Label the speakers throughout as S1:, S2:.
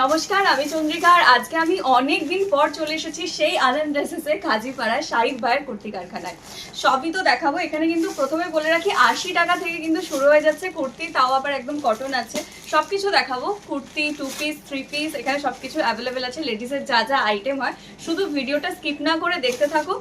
S1: নমস্কার, আমি চন্দ্রিকা আর আজকে আমি অনেক দিন পর চলে এসেছি সেই আনন্দ ড্রেসেসে কাজীপাড়ায় শাহিদ ভাইয়ের কুর্তি কারখানায় সবই তো দেখাবো, এখানে কিন্তু প্রথমে বলে রাখি আশি টাকা থেকে কিন্তু শুরু হয়ে যাচ্ছে কুর্তি, তাও আবার একদম কটন আছে। সব কিছু দেখাবো, kurti two piece three piece এখানে সব কিছু অ্যাভেলেবেল আছে লেডিসের যা যা আইটেম হয়, শুধু ভিডিওটা স্কিপ না করে দেখতে থাকো,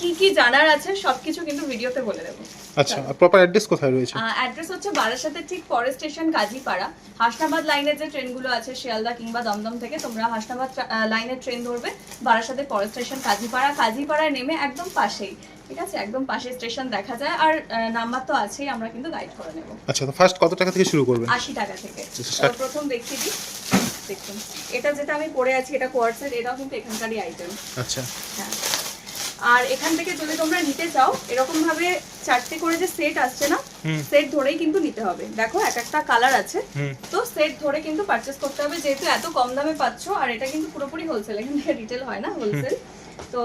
S1: কি কি জানার আছে সব কিছু কিন্তু ভিডিওতে বলে দেবো।
S2: আচ্ছা প্রপার অ্যাড্রেস কোথায় রয়েছে?
S1: অ্যাড্রেস হচ্ছে বারাসাতের ঠিক পরের স্টেশন কাজীপাড়া। হাসনাবাদ লাইনের যে ট্রেনগুলো আছে শিয়ালদা কিংবা দমদম থেকে তোমরা হাসনাবাদ লাইনের ট্রেন ধরবে বারাসাতের পরের স্টেশন কাজীপাড়া। কাজীপাড়ায় নেমে একদম পাশেই ঠিক আছে? একদম পাশে স্টেশন দেখা যায় আর নাম্বার তো আছেই আমরা কিন্তু গাইড করে নেব।
S2: আচ্ছা তো ফার্স্ট কত টাকা থেকে শুরু করবেন?
S1: আশি টাকা থেকে। প্রথম দেখিয়ে দিই। দেখুন এটা যেটা আমি পরে আছি এটা কোয়ার্সের এটাও কিন্তু এখানকারই আইটেম
S2: আচ্ছা।
S1: হ্যাঁ। আর এখান থেকে যদি তোমরা নিতে চাও এরকম ভাবে চারটে করে যে সেট আসছে না সেট ধরেই কিন্তু নিতে হবে। দেখো এক একটা কালার আছে। তো সেট ধরে কিন্তু পারচেস করতে হবে যেহেতু এত কম দামে পাচ্ছো আর এটা কিন্তু পুরোপুরি হোলসেল এখান থেকে রিটেল হয় না হোলসেল তো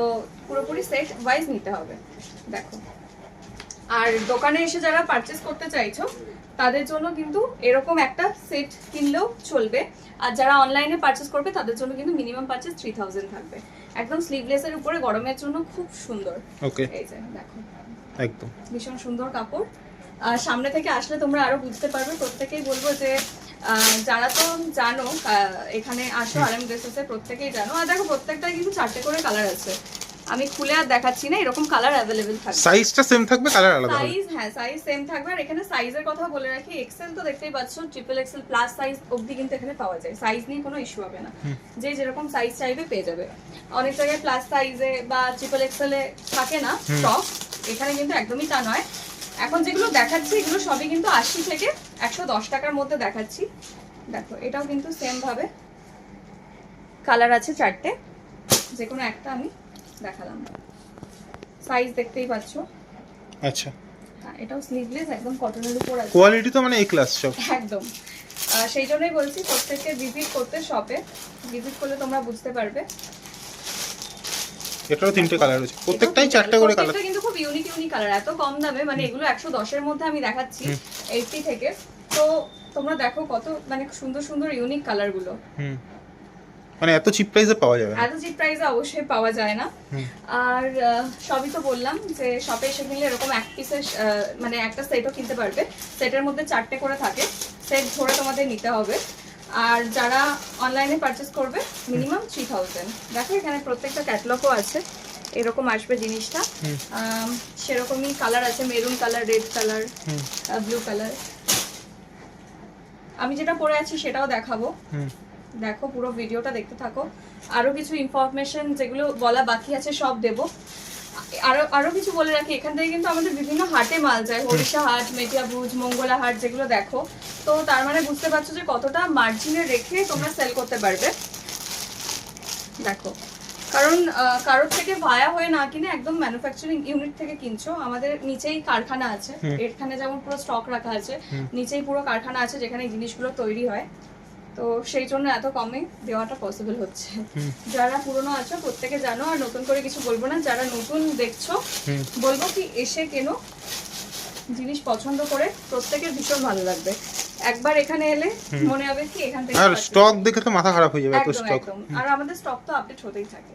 S1: পুরোপুরি সেট ওয়াইজ নিতে হবে। দেখো। আর দোকানে এসে যারা পারচেস করতে চাইছো তাদের জন্য কিন্তু এরকম একটা সেট কিনলেও চলবে। আর যারা অনলাইনে পারচেস করবে তাদের জন্য কিন্তু মিনিমাম পারচেস থ্রি থাউজেন্ড থাকবে। একদম স্লিভলেস এর উপরে গরমের জন্য খুব সুন্দর।
S2: ওকে
S1: এই যে দেখো।
S2: একদম।
S1: ভীষণ সুন্দর কাপড়। আর সামনে থেকে আসলে তোমরা আরও বুঝতে পারবে প্রত্যেকেই বলব যে যারা তো জানো এখানে আসো আরাম ড্রেসেসে প্রত্যেকেই জানো। আর দেখো প্রত্যেকটা কিন্তু চারটে করে কালার আছে। আমি খুলে আর দেখাচ্ছি না এরকম কালার অ্যাভেলেবেল থাকবে
S2: সাইজটা সেম থাকবে কালার আলাদা
S1: সাইজ হ্যাঁ সাইজ সেম থাকবে। আর এখানে সাইজের কথা বলে রাখি এক্সেল তো দেখতেই পাচ্ছ ট্রিপল এক্সেল প্লাস সাইজ অবধি কিন্তু এখানে পাওয়া যায়। সাইজ নিয়ে কোনো ইস্যু হবে না। যে যেরকম সাইজ চাইবে পেয়ে যাবে। অনেক জায়গায় প্লাস সাইজে বা ট্রিপল এক্সেলে থাকে না স্টক এখানে কিন্তু একদমই তা নয়। এখন যেগুলো দেখাচ্ছি এগুলো সবই কিন্তু আশি থেকে একশো দশ টাকার মধ্যে দেখাচ্ছি। দেখো এটাও কিন্তু সেম ভাবে। কালার আছে চারটে যে কোনো একটা আমি দেখালাম। সাইজ দেখতেই পাচ্ছো।
S2: আচ্ছা।
S1: হ্যাঁ এটাও স্লিভলেস একদম কটনের উপর আছে।
S2: কোয়ালিটি তো মানে এ ক্লাস সব।
S1: একদম। সেই জন্যই বলছি প্রত্যেককে ভিজিট করতে শপে ভিজিট করলে তোমরা বুঝতে পারবে।
S2: এটারও তিনটে কালার রয়েছে। প্রত্যেকটাই চারটে করে কালার
S1: কিন্তু খুব ইউনিক ইউনিক কালার এত কম দামে মানে এগুলো একশো দশের মধ্যে আমি দেখাচ্ছি এইটটি থেকে। তো তোমরা দেখো কত মানে সুন্দর সুন্দর ইউনিক কালারগুলো
S2: হুম। মানে এত চিপ প্রাইসে পাওয়া যাবে
S1: এত চিপ প্রাইসে অবশ্যই পাওয়া যায় না। আর সবই তো বললাম যে শপে এসে কিনলে এরকম এক পিসের মানে একটা সেটও কিনতে পারবে। সেটের মধ্যে চারটে করে থাকে। সেট ধরে তোমাদের নিতে হবে। আর যারা অনলাইনে পারচেস করবে মিনিমাম থ্রি থাউজেন্ড দেখো এখানে প্রত্যেকটা ক্যাটলগও আছে। এরকম আসবে জিনিসটা। সেরকমই কালার আছে। Maroon colour red colour blue colour আমি যেটা পরে আছি সেটাও দেখাবো।
S2: হুম।
S1: দেখো পুরো ভিডিওটা দেখতে থাকো। আরও কিছু ইনফরমেশন যেগুলো বলা বাকি আছে সব দেব। আরও আরও কিছু বলে রাখি এখান থেকে কিন্তু আমাদের বিভিন্ন হাটে মাল যায়। হরিষা হাট মেটিয়াবুজ মঙ্গলা হাট যেগুলো দেখো। তো তার মানে বুঝতে পারছ যে কতটা মার্জিনে রেখে তোমরা সেল করতে পারবে। দেখো কারণ কারোর থেকে ভায়া হয়ে না কিনে একদম ম্যানুফ্যাকচারিং ইউনিট থেকে কিনছো আমাদের নিচেই কারখানা আছে। এখানে যেমন পুরো স্টক রাখা আছে নিচেই পুরো কারখানা আছে যেখানে জিনিসগুলো তৈরি হয়। তো সেই জন্য এত কমে দেওয়াটা পসিবল হচ্ছে। যারা পুরনো আছো প্রত্যেকে জানো আর নতুন করে কিছু বলব না যারা নতুন দেখছ বলব কি এসে কেনো জিনিস পছন্দ করে প্রত্যেকের ভীষণ ভালো লাগবে। একবার এখানে এলে মনে হবে কি এখান থেকে
S2: আর স্টক দেখে তো মাথা খারাপ হয়ে যাবে এত
S1: একদম
S2: স্টক
S1: আর আমাদের স্টক তো আপডেট হতেই থাকে।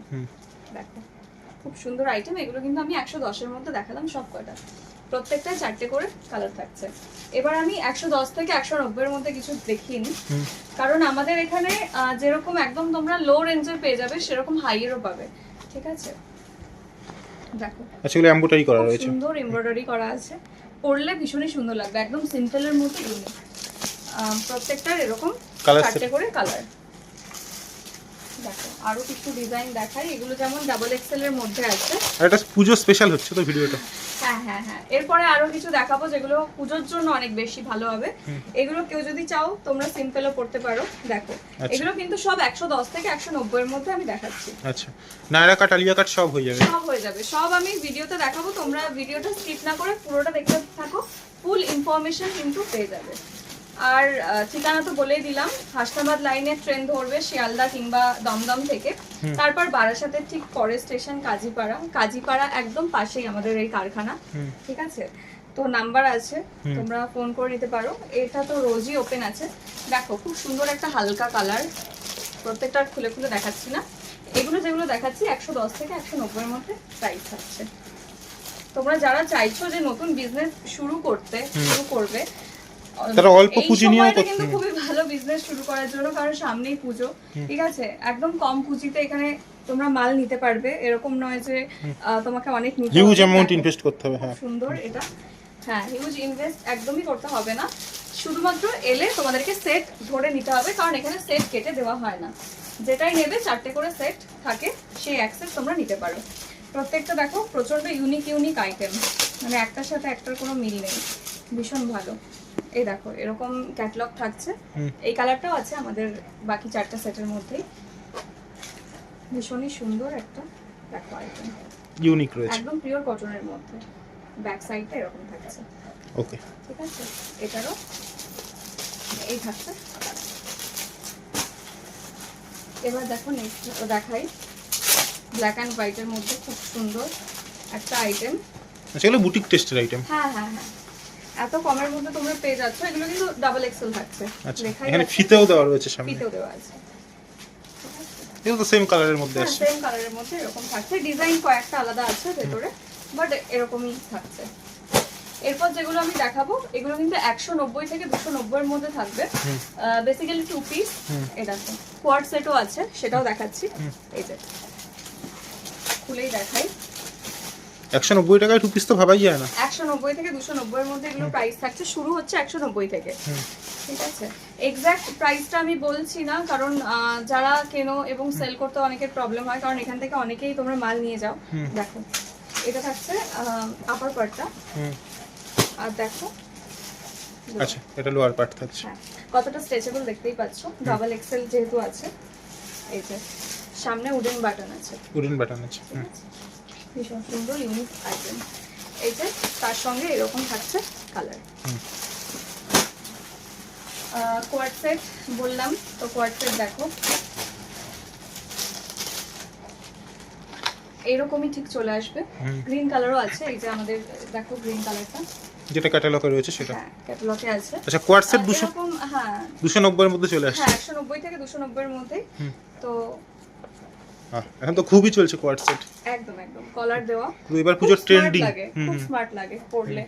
S1: দেখো খুব সুন্দর আইটেম এগুলো কিন্তু আমি একশো দশের মধ্যে দেখালাম সব কয়টা। প্রত্যেকটাই চারটে করে কালার থাকছে। এবার আমি একশো দশ থেকে একশো নব্বইয়ের মধ্যে কিছু
S2: হুম।
S1: কারণ আমাদের এখানে যেরকম একদম তোমরা লো রেঞ্জের পেয়ে যাবে সেরকম হাইয়েরও পাবে। ঠিক আছে? দেখো।
S2: আচ্ছা এগুলো এম্বোটারি করা রয়েছে।
S1: সুন্দর এমব্রয়ডারি করা আছে। পরলে ভীষণই সুন্দর লাগবে একদম সিম্পলের ইউনিক প্রত্যেকটার এরকম চারটে করে কালার আরও কিছু ডিজাইন দেখাই। এগুলো যেমন ডাবল এক্সেল এর মধ্যে আছে।
S2: এটা পুজো স্পেশাল হচ্ছে তো ভিডিওটা?
S1: হ্যাঁ হ্যাঁ হ্যাঁ। এরপরে আরও কিছু দেখাবো যেগুলো পুজোর জন্য অনেক বেশি ভালো হবে। এগুলো কেউ যদি চাও তোমরা সিম্পলও পড়তে পারো। দেখো
S2: আচ্ছা।
S1: এগুলো কিন্তু সব একশো দশ থেকে একশো নব্বই এর মধ্যে আমি দেখাচ্ছি।
S2: আচ্ছা। নায়রা কাট আলিয়া কাট সব হয়ে যাবে।
S1: সব হয়ে যাবে। সব আমি ভিডিওতে দেখাবো। তোমরা ভিডিওটা স্কিপ না করে পুরোটা দেখতে থাকো। ফুল ইনফরমেশন কিন্তু পেয়ে যাবে। আর ঠিকানা তো বলেই দিলাম হাসনাবাদ লাইনের ট্রেন ধরবে শিয়ালদা কিংবা দমদম থেকে। তারপর বারাসাতের ঠিক পরের স্টেশন কাজীপাড়া। কাজীপাড়া একদম পাশেই আমাদের এই কারখানা। ঠিক আছে? তো নাম্বার আছে তোমরা ফোন করে নিতে পারো। এটা তো রোজই ওপেন আছে। দেখো খুব সুন্দর একটা হালকা কালার প্রত্যেকটা খুলে খুলে দেখাচ্ছি না। এগুলো যেগুলো দেখাচ্ছি একশো দশ থেকে একশো নব্বইয়ের মধ্যে প্রাইস থাকছে তোমরা যারা চাইছো যে নতুন বিজনেস শুরু করতে শুরু করবে
S2: তারা অল্প পুঁজি নিয়েও
S1: সময়টা
S2: করতে-
S1: খুবই ভালো বিজনেস শুরু করার জন্য কারণ সামনেই পুজো। ঠিক আছে? একদম কম পুঁজিতে এখানে তোমরা মাল নিতে পারবে। এরকম নয় যে তোমাকে অনেক নিতে
S2: হিউজ অ্যামাউন্ট ইনভেস্ট করতে হবে হ্যাঁ।
S1: সুন্দর এটা। হ্যাঁ হিউজ ইনভেস্ট একদমই করতে হবে না। শুধুমাত্র এলে তোমাদেরকে সেট ধরে নিতে হবে কারণ এখানে সেট কেটে দেওয়া হয় না। যেটাই নেবে চারটে করে সেট থাকে সেই অ্যাক্সেস তোমরা নিতে পারো। প্রত্যেকটা দেখো প্রচণ্ড ইউনিক ইউনিক আইটেম মানে একটার সাথে একটার কোনো মিল নেই। ভীষণ ভালো। এই দেখো এরকম ক্যাটলগ থাকছে। এই কালারটাও আছে আমাদের বাকি চারটা সেটের মধ্যেই। ভীষণই সুন্দর একটা দেখো আইটেম
S2: ইউনিক রয়েছে।
S1: একদম পিওর কটনের মধ্যে। ব্যাক সাইডটা এরকম থাকছে।
S2: ওকে
S1: ঠিক আছে? এটারও এই থাকছে। এবার দেখো নেক্সট দেখাই। ব্ল্যাক অ্যান্ড হোয়াইটের মধ্যে খুব সুন্দর একটা আইটেম
S2: সেগুলো বুটিক টেস্টের আইটেম
S1: হ্যাঁ হ্যাঁ হ্যাঁ। এত কমের মধ্যে তোমরা পেয়ে যাচ্ছ এগুলো কিন্তু ডাবল এক্সেল থাকছে।
S2: আচ্ছা এখানে ফিতেও দেওয়া রয়েছে সামনে।
S1: ফিতেও দেওয়া আছে।
S2: এগুলো তো সেম কালারের মধ্যে আসছে।
S1: সেম কালারের মধ্যে এরকম থাকছে। ডিজাইন কয়েকটা আলাদা আছে ভেতরে বাট এরকমই থাকছে। এরপর যেগুলো আমি দেখাবো এগুলো কিন্তু একশো নব্বই থেকে দুশো নব্বইয়ের মধ্যে থাকবে। বেসিক্যালি টু পিস এটা কোয়াড সেটও আছে সেটাও দেখাচ্ছি। এই যে খুলেই দেখাই।
S2: একশো নব্বই টাকায় টু পিস তো ভাবাই যায় না।
S1: একশো নব্বই থেকে দুশো নব্বইয়ের মধ্যে এগুলো প্রাইস থাকছে। শুরু হচ্ছে একশো নব্বই থেকে। ঠিক আছে? এক্স্যাক্ট প্রাইসটা আমি বলছি না কারণ যারা কেনো এবং সেল করতে অনেকের প্রবলেম হয় কারণ এখান থেকে অনেকেই তোমরা মাল নিয়ে যাও। দেখো এটা থাকছে আপার পার্টটা আর দেখো
S2: আচ্ছা এটা লোয়ার পার্ট থাকছে।
S1: হ্যাঁ কতটা স্ট্রেচেবল দেখতেই পাচ্ছ। ডাবল এক্সেল যেহেতু আছে এই যে সামনে উডেন বাটন আছে।
S2: উডেন বাটন আছে?
S1: ভীষণ সুন্দর ইউনিক আইটেম এই যে তার সঙ্গে এরকম থাকছে কালার
S2: হুম।
S1: কোয়াড সেট বললাম তো কোয়াড দেখো। এইরকমই ঠিক চলে আসবে। গ্রিন কালারও আছে এই যে আমাদের দেখো গ্রিন কালারটা
S2: যেটা ক্যাটালগে রয়েছে সেটা।
S1: ক্যাটালগে আছে।
S2: আচ্ছা কোয়াড সেট
S1: আহ,
S2: দুশো
S1: এরকম হ্যাঁ।
S2: দুশো নব্বইয়ের মধ্যে চলে আসছে।
S1: হ্যাঁ একশো নব্বই থেকে দুশো নব্বইয়ের মধ্যে। তো
S2: এখন তো খুবই চলছে কোয়াড সেট
S1: একদম একদম। কলার দেওয়া।
S2: এবার পুজোর ট্রেন্ডিং
S1: লাগে খুব স্মার্ট লাগে পরলে।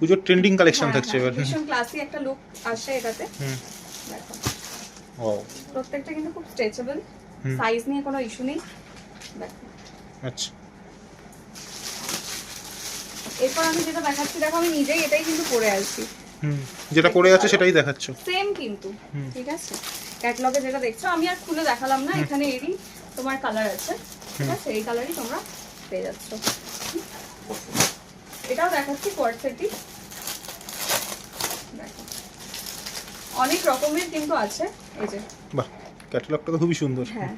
S2: পুজোর ট্রেন্ডিং কালেকশন
S1: হ্যাঁ,
S2: থাকছে
S1: হ্যাঁ,
S2: এবার।
S1: ভীষণ ক্লাসি একটা লুক আসে এটাতে।
S2: হুম।
S1: দেখো।
S2: ও।
S1: প্রত্যেকটা কিন্তু খুব স্ট্রেচেবল সাইজ নিয়ে কোনো ইস্যু নেই। দেখো।
S2: আচ্ছা।
S1: এরপর আমি যেটা দেখাচ্ছি দেখো আমি নিজেই এটাই কিন্তু পরে আসছি।
S2: হুম যেটা পড়ে আছে সেটাই দেখাচ্ছ।
S1: সেম কিন্তু। ঠিক আছে? ক্যাটলগে যেটা দেখছ আমি আর খুলে দেখালাম না এখানে এরই তোমার কালার আছে ঠিক আছে? এই কালারই তোমরা পেয়ে যাচ্ছ। এটাও দেখাচ্ছি কোয়াড সেটই অনেক রকমের কিন্তু আছে এই যে।
S2: বাহ ক্যাটালগটা তো খুবই সুন্দর।
S1: হ্যাঁ।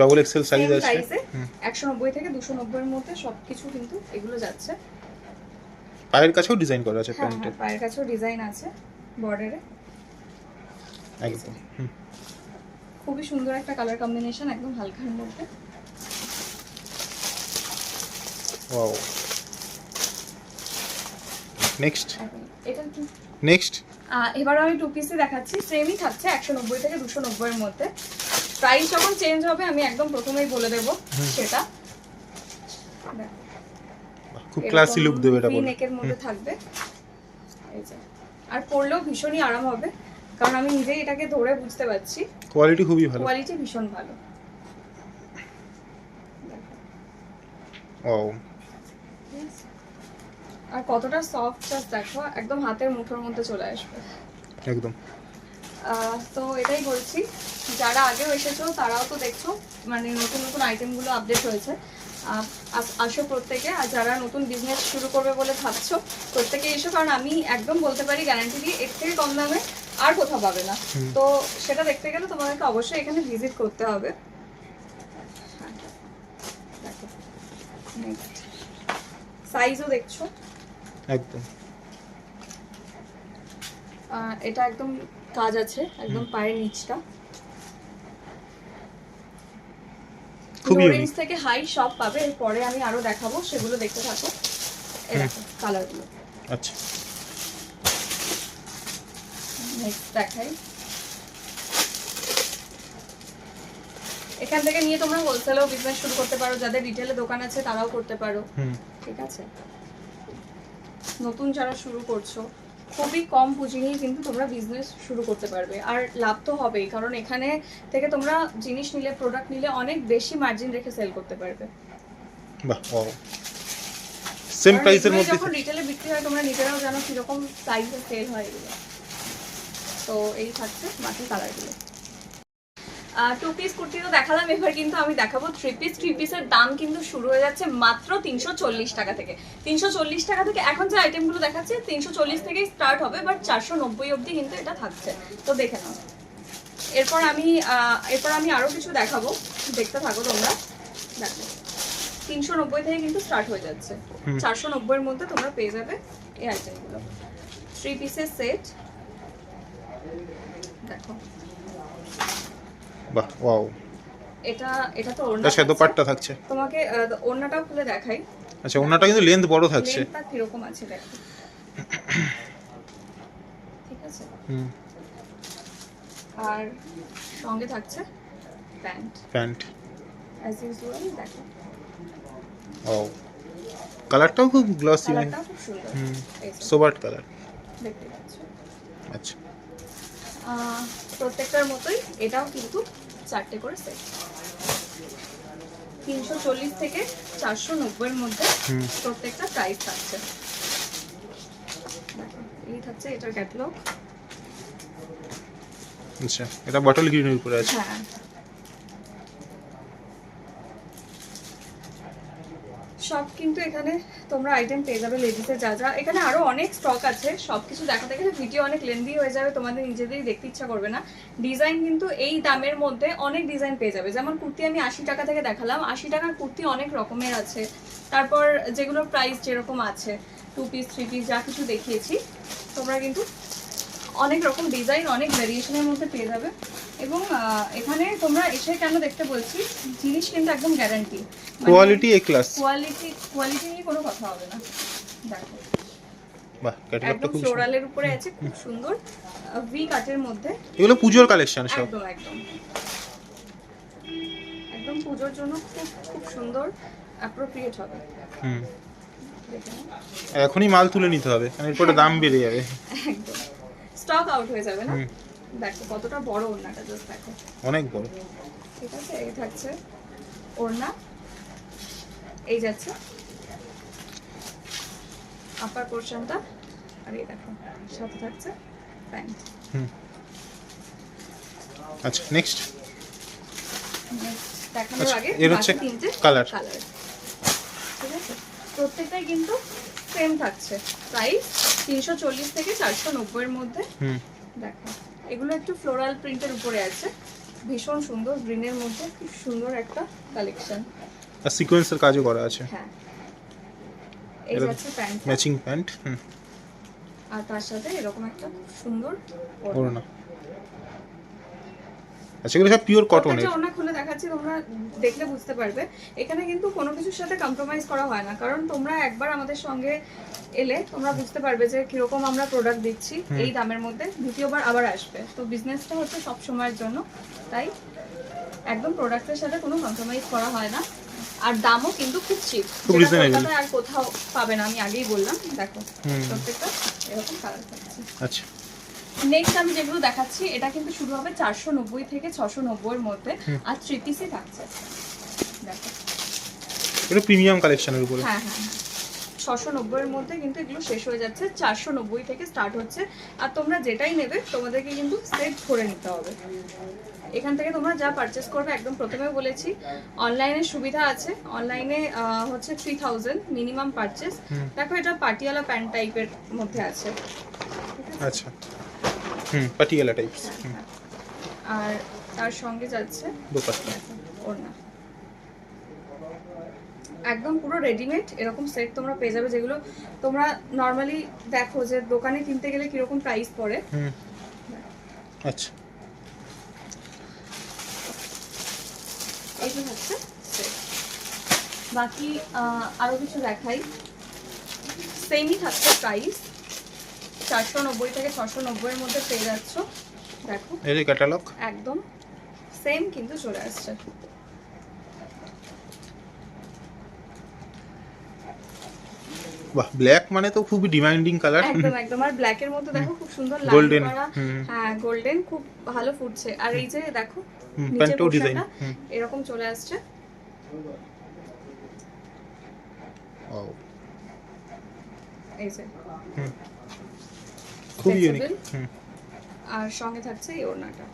S2: ডবল এক্সেল সাইজ আছে।
S1: সাইজে
S2: হুম।
S1: একশো নব্বই থেকে দুশো নব্বইয়ের মধ্যে সবকিছু কিন্তু এগুলো যাচ্ছে।
S2: পায়ের কাছেও ডিজাইন করা আছে
S1: হ্যাঁ
S2: প্যান্টের।
S1: হ্যাঁ পায়ের কাছেও ডিজাইন আছে বর্ডারে
S2: একদম হুম।
S1: খুবই সুন্দর একটা কালার কম্বিনেশন একদম হালকার মধ্যে।
S2: Wow next.
S1: এটা কি?
S2: নেক্সট
S1: আহ, এবার আমি টু পিসে দেখাচ্ছি সেমই থাকছে একশো নব্বই থেকে দুশো নব্বইয়ের মধ্যে। প্রাইস যখন চেঞ্জ হবে আমি একদম প্রথমেই বলে দেবো সেটা। দেখো,
S2: খুব ক্লাসি লুক দেবে এটা
S1: নেকের মধ্যে থাকবে। এই যে। আর পরলেও ভীষণই আরাম হবে। কারণ আমি নিজেই এটাকে ধরে বুঝতে পারছি।
S2: কোয়ালিটি খুবই ভালো।
S1: কোয়ালিটি ভীষণ ভালো।
S2: ও
S1: আর কতটা সফট জাস্ট দেখো একদম হাতের মুঠোর মধ্যে চলে আসবে।
S2: একদম।
S1: তো এটাই বলছি যারা আগেও এসেছ তারাও তো দেখছ মানে নতুন নতুন আইটেমগুলো আপডেট হয়েছে। আস- প্রত্যেকে আর যারা নতুন বিজনেস শুরু করবে বলে ভাবছ প্রত্যেকে এসো কারণ আমি একদম বলতে পারি গ্যারান্টি দিয়ে এর থেকে কম দামে আর কোথাও পাবে না। তো সেটা দেখতে গেলে তোমাদেরকে অবশ্যই এখানে ভিজিট করতে হবে। সাইজও দেখছ?
S2: একদম।
S1: এটা একদম কাজ আছে একদম পায়ের নিচটা।
S2: খুবই
S1: রেঞ্জ থেকে হাই সব পাবে এরপরে আমি আরও দেখাবো সেগুলো দেখতে থাকো। এই দেখো কালারগুলো
S2: আচ্ছা।
S1: নেক্সট দেখাই। এখান থেকে নিয়ে তোমরা হোলসেলেও বিজনেস শুরু করতে পারো যাদের রিটেলে দোকান আছে তারাও করতে পারো। ঠিক আছে? নতুন যারা শুরু করছ খুবই কম পুঁজি নিয়ে কিন্তু তোমরা বিজনেস শুরু করতে পারবে। আর লাভ তো হবেই কারণ এখানে থেকে তোমরা জিনিস নিলে প্রোডাক্ট নিলে অনেক বেশি মার্জিন রেখে সেল করতে পারবে।
S2: বাহ সেম প্রাইসের মধ্যে
S1: যখন রিটেলে বিক্রি হয় তোমরা নিজেরাও জানো কীরকম প্রাইসে সেল হয় এগুলো। তো এই থাকছে বাকি কালারগুলো টু পিস কুর্তি তো দেখালাম এবার কিন্তু আমি দেখাবো থ্রি পিস থ্রি পিসের দাম কিন্তু শুরু হয়ে যাচ্ছে মাত্র তিনশো চল্লিশ টাকা থেকে। তিনশো চল্লিশ টাকা থেকে এখন যে আইটেমগুলো দেখাচ্ছে তিনশো চল্লিশ থেকেই স্টার্ট হবে বাট চারশো নব্বই অবধি কিন্তু এটা থাকছে। তো দেখে নাও। এরপর আমি এরপর আমি আরও কিছু দেখাবো। দেখতে থাকো তোমরা। দেখো তিনশো নব্বই থেকে কিন্তু স্টার্ট হয়ে যাচ্ছে। চারশো নব্বইয়ের মধ্যে তোমরা পেয়ে যাবে এই আইটেমগুলো থ্রি পিসের সেট দেখো।
S2: বাহ ওয়াও
S1: এটা এটা তো ওড়না
S2: তার সাথে
S1: থাকছে।
S2: পাটটা থাকছে।
S1: তোমাকে ওড়নাটাও খুলে দেখাই।
S2: আচ্ছা ওনাটা কিন্তু লেন্থ বড় থাকছে।
S1: লেন্থটা কীরকম আছে দেখো। ঠিক আছে?
S2: হুম।
S1: আর সঙ্গে থাকছে প্যান্ট।
S2: প্যান্ট।
S1: অ্যাজ ইউজুয়াল দেখো।
S2: ও কালারটাও খুব গ্লসি মানে হুম সোবার্ট কালার।
S1: দেখতে পাচ্ছ?
S2: আচ্ছা।
S1: প্রত্যেকটার মতোই এটাও কিন্তু চারটে করে সেট তিনশো চল্লিশ থেকে চারশো নব্বইয়ের মধ্যে প্রত্যেকটা প্রাইস থাকছে। এই থাকছে এটার ক্যাটলগ
S2: আচ্ছা এটা বটল গ্রিনের উপরে আছে।
S1: হ্যাঁ। সব কিন্তু এখানে তোমরা আইটেম পেয়ে যাবে লেডিসের যা যা। এখানে আরও অনেক স্টক আছে সব কিছু দেখাতে গেলে ভিডিও অনেক লেন্দি হয়ে যাবে, তোমাদের নিজেদেরই দেখতে ইচ্ছা করবে না। ডিজাইন কিন্তু এই দামের মধ্যে অনেক ডিজাইন পেয়ে যাবে। যেমন কুর্তি আমি আশি টাকা থেকে দেখালাম, আশি টাকার কুর্তি অনেক রকমের আছে। তারপর যেগুলোর প্রাইস যেরকম আছে টু পিস থ্রি পিস যা কিছু দেখিয়েছি, তোমরা কিন্তু অনেক রকম ডিজাইন অনেক ভ্যারিয়েশনের মধ্যে পেয়ে যাবে। এবং এখানে তোমরা এসে কেন দেখতে বলছি জিনিস কিন্তু একদম guarantee
S2: quality A class
S1: quality quality নিয়ে কোনো কথা হবে না। দেখো।
S2: বাহ ক্যাটালগটা খুব সুন্দর।
S1: ফ্লোরালের উপরে আছে খুব সুন্দর। ভি কাটের মধ্যে।
S2: এগুলো পুজোর কালেকশন সব।
S1: একদম একদম। একদম পুজোর জন্য খুব খুব সুন্দর অ্যাপ্রোপ্রিয়েট হবে।
S2: হুম। এখনই মাল তুলে নিতে হবে এরপরে দাম বেড়ে যাবে।
S1: একদম। স্টক আউট হয়ে যাবে না? দেখো কতটা বড় ওড়নাটা জাস্ট দেখো।
S2: অনেক বড়।
S1: ঠিক আছে এই থাকছে ওড়না। এই যাচ্ছে আপার পোর্শনটা আর এই দেখো সাথে থাকছে প্যান্ট।
S2: আচ্ছা নেক্সট
S1: দেখানোর
S2: আচ্ছা,
S1: আগে
S2: এর হচ্ছে
S1: তিনটে
S2: colour।
S1: কালার ঠিক আছে? প্রত্যেকটাই কিন্তু সেম থাকছে। প্রাইস তিনশো চল্লিশ থেকে চারশো নব্বইয়ের মধ্যে।
S2: হুম।
S1: দেখো এগুলো একটু ফ্লোরাল প্রিন্টের উপরে আছে। ভীষণ সুন্দর গ্রিনের মধ্যে খুব সুন্দর একটা কালেকশন
S2: আর সিকোয়েন্সের কাজও করা আছে।
S1: হ্যাঁ। এই
S2: হচ্ছে
S1: যাচ্ছে প্যান্ট
S2: ম্যাচিং প্যান্ট হুম।
S1: আর তার সাথে এরকম একটা সুন্দর ওড়না।
S2: আচ্ছা এগুলো সব পিওর কটনের
S1: ওড়না খুলে দেখাচ্ছি তোমরা দেখলে বুঝতে পারবে। এখানে কিন্তু কোনো কিছুর সাথে কম্প্রোমাইজ করা হয় না কারণ তোমরা একবার আমাদের সঙ্গে এলে তোমরা বুঝতে পারবে যে কীরকম আমরা প্রোডাক্ট দিচ্ছি এই দামের মধ্যে। দ্বিতীয়বার আবার আসবে। তো বিজনেসটা হচ্ছে সব সময়ের জন্য তাই একদম প্রোডাক্টের সাথে কোনো কম্প্রোমাইজ করা হয় না। আর দামও কিন্তু খুব চিপ। আর কোথাও পাবে না আমি আগেই বললাম। দেখো প্রত্যেকটা এরকম কালার
S2: আচ্ছা।
S1: নেক্সট আমি যেগুলো দেখাচ্ছি এটা কিন্তু শুরু হবে চারশো নব্বই থেকে ছশো নব্বইয়ের মধ্যে। আর থ্রি পিসই থাকছে। দেখো।
S2: এটা প্রিমিয়াম কালেকশনের উপরে।
S1: হ্যাঁ হ্যাঁ হ্যাঁ। ছশো নব্বইয়ের মধ্যে কিন্তু এগুলো শেষ হয়ে যাচ্ছে। চারশো নব্বই থেকে স্টার্ট হচ্ছে। আর তোমরা যেটাই নেবে তোমাদেরকে কিন্তু সেট করে নিতে হবে। এখান থেকে তোমরা যা পারচেস করবে একদম প্রথমে বলেছি অনলাইনের সুবিধা আছে। অনলাইনে হচ্ছে থ্রি থাউজেন্ড মিনিমাম পারচেস দেখো এটা পাটিয়ালা প্যান্ট টাইপের মধ্যে আছে?
S2: আচ্ছা। হুম। পাটিয়ালা টাইপ
S1: হ্যাঁ, হ্যাঁ। আর তার সঙ্গে যাচ্ছে
S2: দোপাট্টা।
S1: ওড়না। একদম পুরো রেডিমেড এরকম সেট তোমরা পেয়ে যাবে যেগুলো তোমরা নর্মালি দেখো যে দোকানে কিনতে গেলে কীরকম প্রাইস পড়ে।
S2: হুম। আচ্ছা।
S1: এইটা হচ্ছে। বাকি আরও কিছু দেখাই। সেমই থাকছে প্রাইস চারশো নব্বই থেকে ছশো নব্বইয়ের মধ্যে পেয়ে যাচ্ছ। দেখো।
S2: যে ক্যাটালগ
S1: একদম। সেম কিন্তু চলে আসছে।
S2: বাহ ব্ল্যাক মানে তো খুবই ডিমান্ডিং কালার
S1: একদম একদম। আর ব্ল্যাক এর মধ্যে দেখো খুব সুন্দর লাইন
S2: হুম।
S1: হ্যাঁ গোল্ডেন খুব ভালো ফুটছে। আর এই যে দেখো
S2: প্যান্টেও ডিজাইন
S1: এরকম চলে আসছে। এই যে।
S2: খুবই ইউনিক
S1: আর সঙ্গে থাকছে এই ওড়নাটা।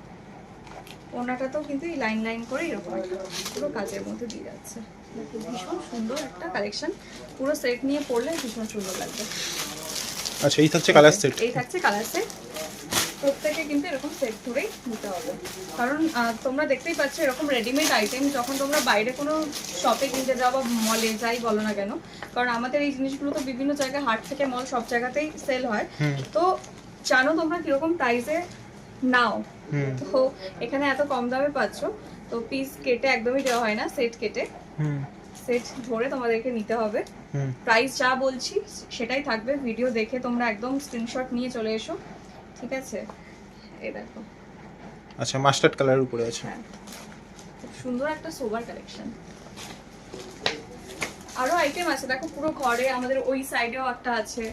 S1: ওড়নাটাতেও কিন্তু এই লাইন লাইন করে এরকম পুরো কাজের মধ্যে দিয়ে যাচ্ছে। ভীষণ সুন্দর একটা কালেকশন পুরো সেট নিয়ে পরলে ভীষণ সুন্দর লাগবে।
S2: আচ্ছা এই থাকছে কালার সেট
S1: এই থাকছে কালার সেট প্রত্যেকে কিন্তু এরকম সেট ধরেই নিতে হবে। কারণ তোমরা দেখতেই পাচ্ছ এরকম রেডিমেড আইটেম যখন তোমরা বাইরে কোনো শপে কিনতে যাও বা মলে যাই বলো না কেন কারণ আমাদের এই জিনিসগুলো তো বিভিন্ন জায়গায় হাট থেকে মল সব জায়গাতেই সেল হয়। তো জানো তোমরা কীরকম প্রাইসে নাও? তো এখানে এত কম দামে পাচ্ছ তো পিস কেটে একদমই দেওয়া হয় না সেট কেটে। সেট ধরে তোমাদেরকে নিতে হবে। প্রাইস যা বলছি সেটাই থাকবে। ভিডিও দেখে তোমরা একদম স্ক্রিনশট নিয়ে চলে এসো ঠিক আছে? এই দেখো।
S2: আচ্ছা মাস্টার্ড কালারের উপরে আছে।
S1: হ্যাঁ। সুন্দর একটা সোবার কালেকশন আরও আইটেম আছে। দেখো পুরো ঘরে আমাদের ওই সাইডেও একটা আছে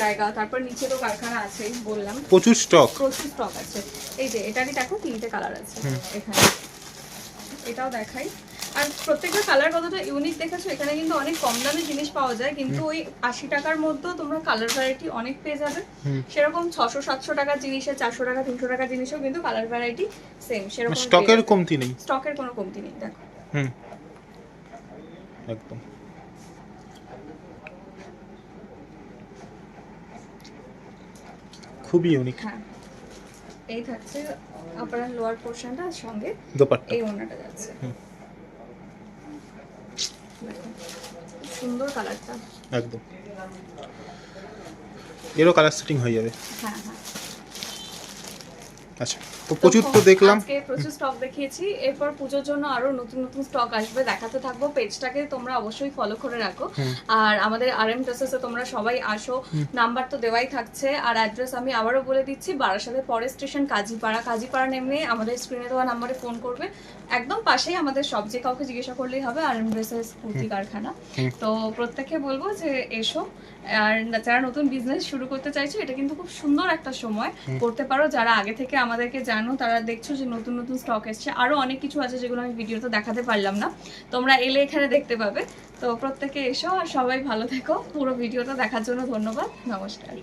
S1: জায়গা তারপর নিচে তো কারখানা আছেই বললাম।
S2: প্রচুর স্টক
S1: প্রচুর স্টক আছে। এই যে এটারই দেখো তিনটে কালার আছে এখানে। এটাও দেখাই। আর প্রত্যেকটা কালার কতটা ইউনিক দেখেছ? এখানে কিন্তু অনেক কম দামে জিনিস পাওয়া যায় কিন্তু ওই আশি টাকার মধ্যেও তোমরা কালার ভ্যারাইটি অনেক পেয়ে যাবে। সেরকম ছশো সাতশো টাকার জিনিসে চারশো টাকা তিনশো টাকার জিনিসেও কিন্তু কালার ভ্যারাইটি সেম সেরকম
S2: স্টকের কমতি নেই।
S1: স্টকের কোনো কমতি নেই দেখো।
S2: হুম। একদম। খুবই ইউনিক
S1: হ্যাঁ। এই থাকছে আপার লোয়ার পোরশনটা সঙ্গে
S2: দোপাট্টা।
S1: এই ওনাটা যাচ্ছে। সুন্দর কালারটা
S2: একদম। এরও কালার সেটিং হয়ে যাবে।
S1: হ্যাঁ হ্যাঁ।
S2: আচ্ছা তো প্রচুর তো দেখলাম।
S1: আজকে প্রচুর স্টক দেখিয়েছি এরপর পুজোর জন্য আরও নতুন নতুন স্টক আসবে দেখাতে থাকব পেজটাকে তোমরা অবশ্যই ফলো করে রাখো। আর আমাদের আর এম ড্রেসেসে তোমরা সবাই আসো নাম্বার তো দেওয়াই থাকছে আর অ্যাড্রেস আমি আবারও বলে দিচ্ছি বারাসাতের পরের স্টেশন কাজীপাড়া। কাজীপাড়া নেমে আমাদের স্ক্রিনে দেওয়া নাম্বারে ফোন করবে একদম পাশেই আমাদের সব যে কাউকে জিজ্ঞাসা করলেই হবে আর ড্রেসেস কুর্তি কারখানা। তো প্রত্যেককে বলব যে এসো আর যারা নতুন বিজনেস শুরু করতে চাইছো এটা কিন্তু খুব সুন্দর একটা সময় করতে পারো। যারা আগে থেকে আমাদেরকে জানো তারা দেখছ যে নতুন নতুন স্টক এসছে। আরও অনেক কিছু আছে যেগুলো আমি ভিডিওতে দেখাতে পারলাম না। তোমরা এলে এখানে দেখতে পাবে। তো প্রত্যেকে এসো আর সবাই ভালো থেকো। পুরো ভিডিওটা দেখার জন্য ধন্যবাদ। নমস্কার।